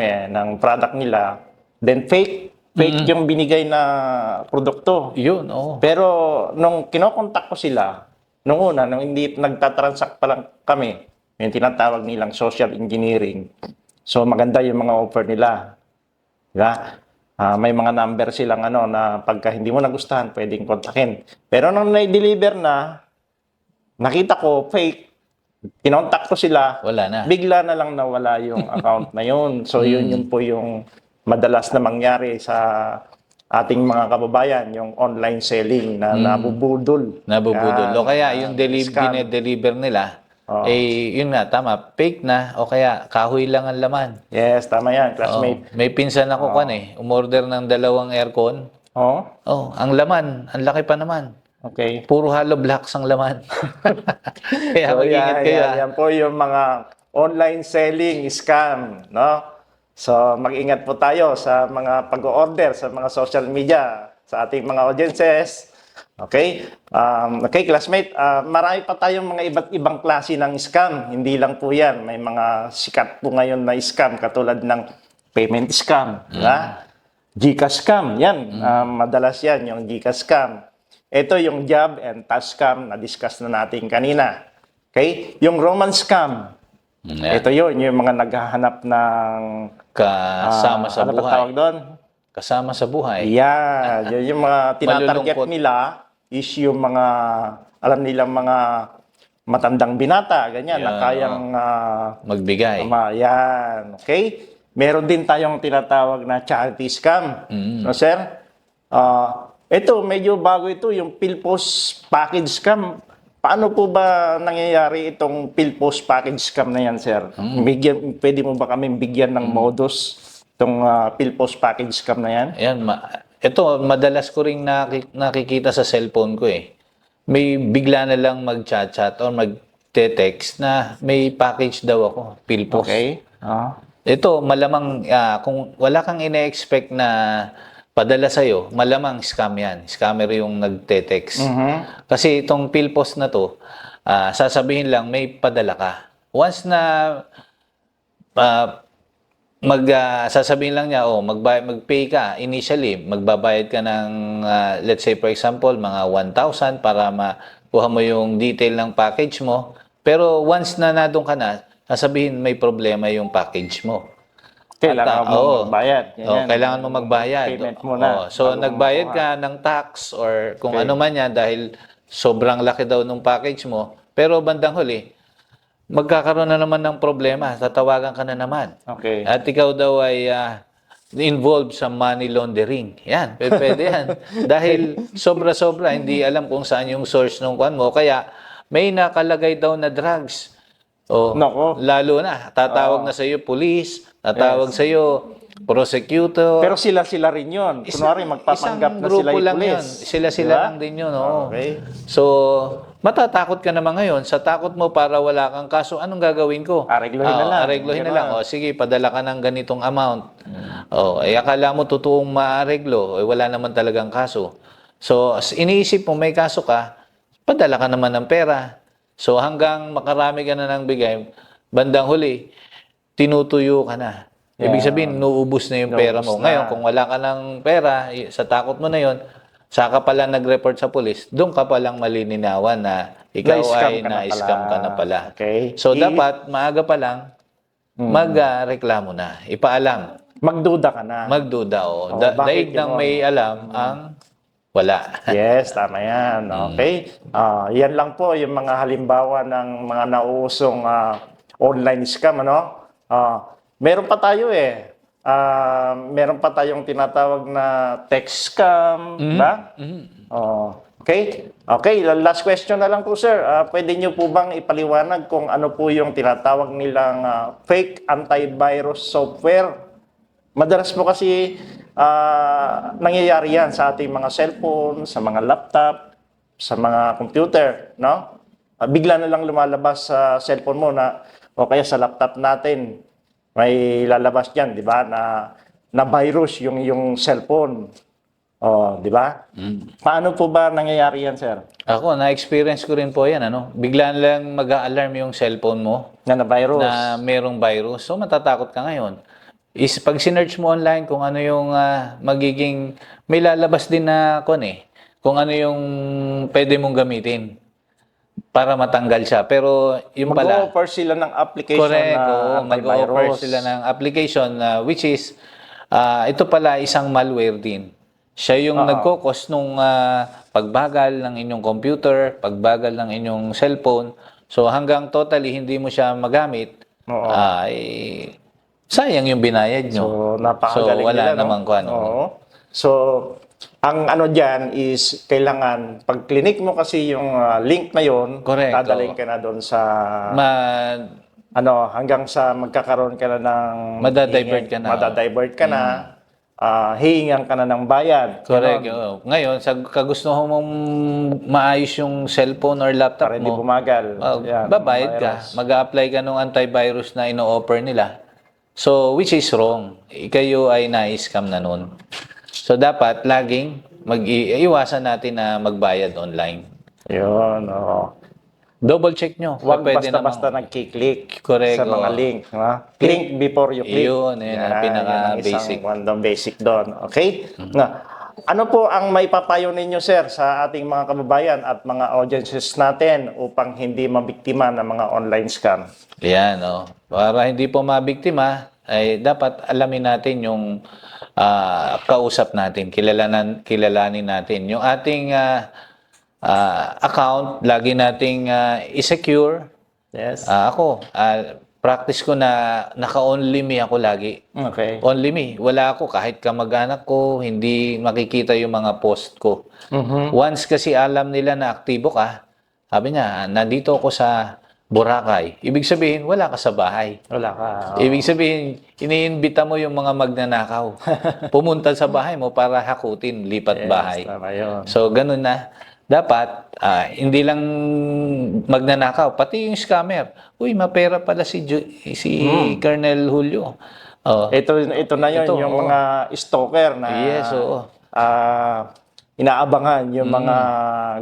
eh, ng product nila, then fake. Fake yung binigay na produkto. Yun, oo. Pero nung kinokontak ko sila, nung una, nung hindi nagtatransact pa lang kami, yung tinatawag nilang social engineering. So maganda yung mga offer nila. Diba? Ah, may mga number silang ano na pagka hindi mo nagustuhan, pwedeng kontakin. Pero nung na-deliver na, nakita ko fake, kinontak ko sila, Wala na. bigla na lang nawala yung account na yun. So yun Hmm. yun po yung madalas na mangyari sa ating mga kababayan, yung online selling na nabubudol. Hmm. Nabubudol. Yan. O kaya yung deli- deliver nila, Oo. eh, yun nga, tama, fake na, o kaya kahoy lang ang laman. Yes, tama yan, classmate. May pinsan ako kan eh, umorder ng dalawang aircon. Oh, Oh, ang laman, ang laki pa naman. Okay. Puro hollow blocks ang laman. kaya So, mag-ingat yan, kayo. yan, ah. yan po yung mga online selling scam, no? So, mag-ingat po tayo sa mga pag-order sa mga social media, sa ating mga audiences. Okay? Um, okay, classmate, ah, marami pa tayong mga iba't ibang klase ng scam. Hindi lang po yan. May mga sikat po ngayon na scam katulad ng payment scam. di ba? Gcash scam. Yan. ah, madalas yan, yung Gcash scam. Ito yung job and task scam na discuss na natin kanina. Okay? Yung romance scam. Mm, yan. Ito yun, yung mga naghahanap ng... Kasama ah, sa ano buhay. tawag doon? Kasama sa buhay. Yan. Yun yung mga tinatarget nila is yung mga, alam nilang mga matandang binata, ganyan, na Yeah. kayang, ah, Magbigay. ma- yan. Okay? Meron din tayong tinatawag na charity scam. Mm. No, sir? Ah, ito, medyo bago ito, yung Pilpos package scam. Paano po ba nangyayari itong Pilpos package scam na yan, sir? Mm. Bigyan, pwede mo ba kami bigyan ng modus itong ah, Pilpos package scam na yan? Ayan, ma- ito, madalas ko rin naki- nakikita sa cellphone ko eh. May bigla na lang mag-chat-chat or mag-text na may package daw ako, Pilpos. Okay? Ah. Ito, malamang, ah, kung wala kang ine-expect na padala sa'yo, malamang scam yan. Scammer yung nagte-text. Mhm. Kasi itong Pilpos na to, ah, sasabihin lang, may padala ka. Once na ah, mag ah, sasabihin lang niya oh magbay magpay ka initially magbabayad ka ng ah, let's say for example mga 1,000 para makuha mo yung detail ng package mo pero once na nadong ka na sasabihin may problema yung package mo Kailangan mo oo. magbayad. Oh, kailangan mo magbayad. Payment muna. Oh, so mo nagbayad ka ng tax or kung Okay. ano man yan dahil sobrang laki daw ng package mo. Pero bandang huli, magkakaroon na naman ng problema. Tatawagan ka na naman. Okay. At ikaw daw ay ah, involved sa money laundering. Yan, pwede yan. Dahil sobra-sobra, hindi alam kung saan yung source ng kwan mo. Kaya may nakalagay daw na drugs. O, Nako. lalo na, tatawag na sa iyo police, tatawag sa iyo prosecutor. Pero sila-sila rin yun. Kunwari, magpapanggap na sila yung lang yun. Sila-sila Diba? lang din yun. oo. Okay. So, matatakot ka naman ngayon. Sa takot mo para wala kang kaso, anong gagawin ko? Areglohin na Ah, lang. Areglohin na Ganun. lang. O, sige, padala ka ng ganitong amount. O, eh, akala mo totoong maareglo. Eh, wala naman talagang kaso. So, as iniisip mo may kaso ka, padala ka naman ng pera. So, hanggang makarami ka na ng bigay, bandang huli, tinutuyo ka na. Ibig sabihin, nuubos na yung pera mo. Ngayon, kung wala ka ng pera, sa takot mo na yon, saka pala nag-report sa pulis, doon ka palang malilinawan na ikaw Na-scam ay ka na na-scam ka na pala. Okay. So, I- dapat maaga pa lang, magreklamo na. Ipaalam. Magduda ka na. Magduda. O. Oh, Da- bakit daig ng yun? may alam ang wala. yes, tama yan. Okay. Ah, yan lang po yung mga halimbawa ng mga nauusong ah, online scam. Ano? Ah, meron pa tayo eh. Ah, meron pa tayong tinatawag na text scam. Ba? Oh, okay. Okay, last question na lang po sir. Ah, pwede niyo po bang ipaliwanag kung ano po yung tinatawag nilang ah, fake antivirus software? Madalas po kasi ah, nangyayari yan sa ating mga cellphone, sa mga laptop, sa mga computer, no? Ah, bigla na lang lumalabas sa cellphone mo na o kaya sa laptop natin may lalabas diyan, 'di ba? Na na virus yung yung cellphone. Oh, 'di ba? Paano po ba nangyayari yan, sir? Ako, na-experience ko rin po yan. Ano? Bigla lang mag-a-alarm yung cellphone mo Na na virus. na merong virus. So, matatakot ka ngayon. Is pag sinearch mo online kung ano yung ah, magiging may lalabas din na kon eh kung ano yung pwede mong gamitin para matanggal siya. Pero yung pala Mag-offer sila ng application Correct. na oo, mag-offer sila ng application na which is ah, ito pala isang malware din. Siya yung Oo. nagkokos nung ah, pagbagal ng inyong computer, pagbagal ng inyong cellphone. So hanggang totally hindi mo siya magamit, Oo. ay sayang yung binayad nyo. So, napakagaling So, wala nila, no? namang kung ano. Oo. So, ang ano dyan is kailangan, pag clinic mo kasi yung ah, link na yon, Correct, dadalhin oo. ka na doon sa, Ma- ano, hanggang sa magkakaroon ka na ng... Madadivert ka na. Madadivert ka na, ah, hihingan ka na ng bayad. correct. Ganon, oo. Ngayon, sa kagustuhan mong maayos yung cellphone or laptop Para hindi mo, bumagal. Oh, Yan, babayad ka. Mag-a-apply ka ng antivirus na ino-offer nila. So, which is wrong. Kayo ay na-scam na nun. So, dapat laging mag-iwasan natin na magbayad online. Yun, oo. Double check nyo. Huwag basta-basta namang- nagkiklik Correct, sa mga link. Ha? Click before you click. Yun, yun ang pinaka-basic. Yan ang isang basic doon. Okay? Nga, ano po ang may papayo ninyo, sir, sa ating mga kababayan at mga audiences natin upang hindi mabiktima ng mga online scam? Yan, oh. Para hindi po mabiktima, ay dapat alamin natin yung ah, kausap natin, kilalanan, kilalanin natin. Yung ating ah, ah, account, lagi nating ah, i-secure. Yes. Ah, ako, ah, practice ko na naka-only me ako lagi. Okay. Only me. Wala ako kahit kamag-anak ko, hindi makikita yung mga post ko. Mhm. Once kasi alam nila na aktibo ka, sabi niya, nandito ako sa Boracay. Ibig sabihin, wala ka sa bahay. Wala ka. Ibig sabihin, iniimbita mo yung mga magnanakaw. Pumunta sa bahay mo para hakutin, lipat bahay. Tama yun. So, ganun na. Dapat, ah, hindi lang magnanakaw, pati yung scammer. Uy, mapera pala si, Ju- si Colonel Julio. Oh, Ito, ito na yun, Ito, yung oo. mga stalker na Yes, oo. ah, inaabangan yung mga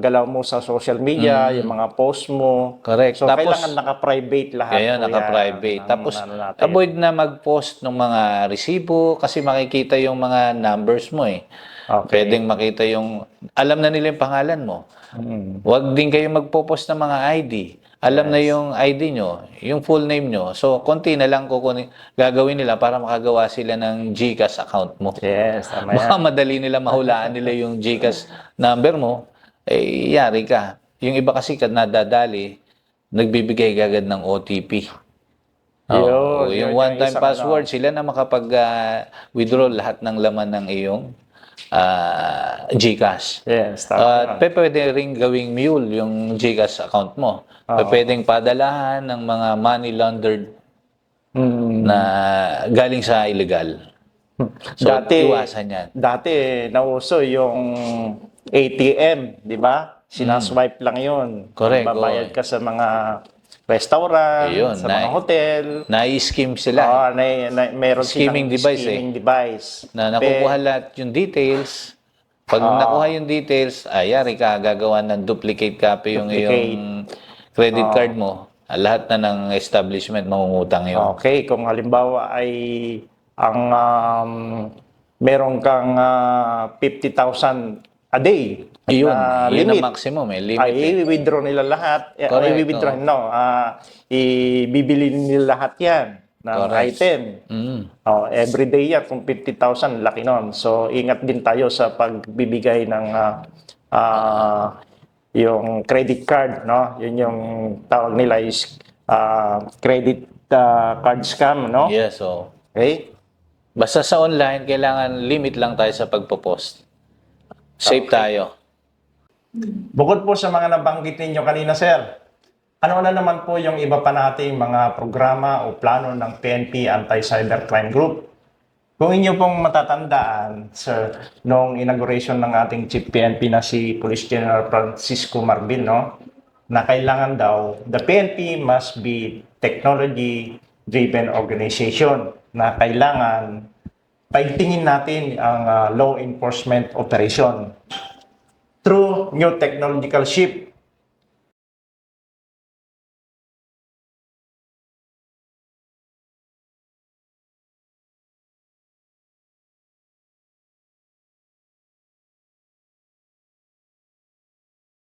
galaw mo sa social media, yung mga post mo. Mm. Correct. So, Tapos- kailangan naka-private lahat. Kaya naka-private. yan Tapos, ano natin. avoid na mag-post ng mga resibo kasi makikita yung mga numbers mo eh. Okay. Pwedeng makita yung, alam na nila yung pangalan mo. Mm. Huwag din kayo magpo-post ng mga ID. Alam na yung ID nyo, yung full name nyo. So, konti na lang kukunin, gagawin nila para makagawa sila ng GCash account mo. Yes, tama yan. Baka madali nila mahulaan nila yung GCash number mo, eh, yari ka. Yung iba kasi kad nadadali, nagbibigay agad ng OTP. Oo, Yun, yun yung one-time password, sila na makapag-withdraw lahat ng laman ng iyong ah, GCash. Yes, tama At pe, pwede rin gawing mule yung GCash account mo. Pe, pwedeng padalahan ng mga money laundered Mm. na galing sa illegal. So, Dati- iwasan yan. Dati, nauso yung ATM, di ba? Sinaswipe lang yun. Mm. Correct, Babayad oo. ka sa mga restaurant, Ayun, sa na- mga hotel. Na-scheme sila. Ah, na, na, meron Scheming silang device, eh. scheming device. na nakukuha lahat yung details. Pag Ah. nakuha yung details, ay yari ka, gagawa ng duplicate copy yung Duplicate. Ah. iyong credit card mo. Ah, Lahat na ng establishment mangungutang yun. Okay, kung halimbawa ay ang um, meron kang ah, 50,000 a day Yun, na yun limit, ang maximum eh. Limit ay eh. i-withdraw nila lahat. Eh, Correct, i-withdraw, oo. no. ah, ibibili nila lahat yan ng Correct. item. Mm. Oh, every day yan, kung 50,000, laki nun. So, ingat din tayo sa pagbibigay ng ah, ah, yung credit card, no? Yun yung tawag nila is ah, credit ah, card scam, no? Yes, so. Okay? Basta sa online, kailangan limit lang tayo sa pagpo-post. Safe tayo. Bukod po sa mga nabanggit ninyo kanina, sir, ano na naman po yung iba pa nating mga programa o plano ng PNP Anti-Cybercrime Group? Kung inyo pong matatandaan, sir, noong inauguration ng ating Chief PNP na si Police General Francisco Marbin, no? na kailangan daw, the PNP must be technology-driven organization na kailangan paigtingin natin ang ah, law enforcement operation through new technological shift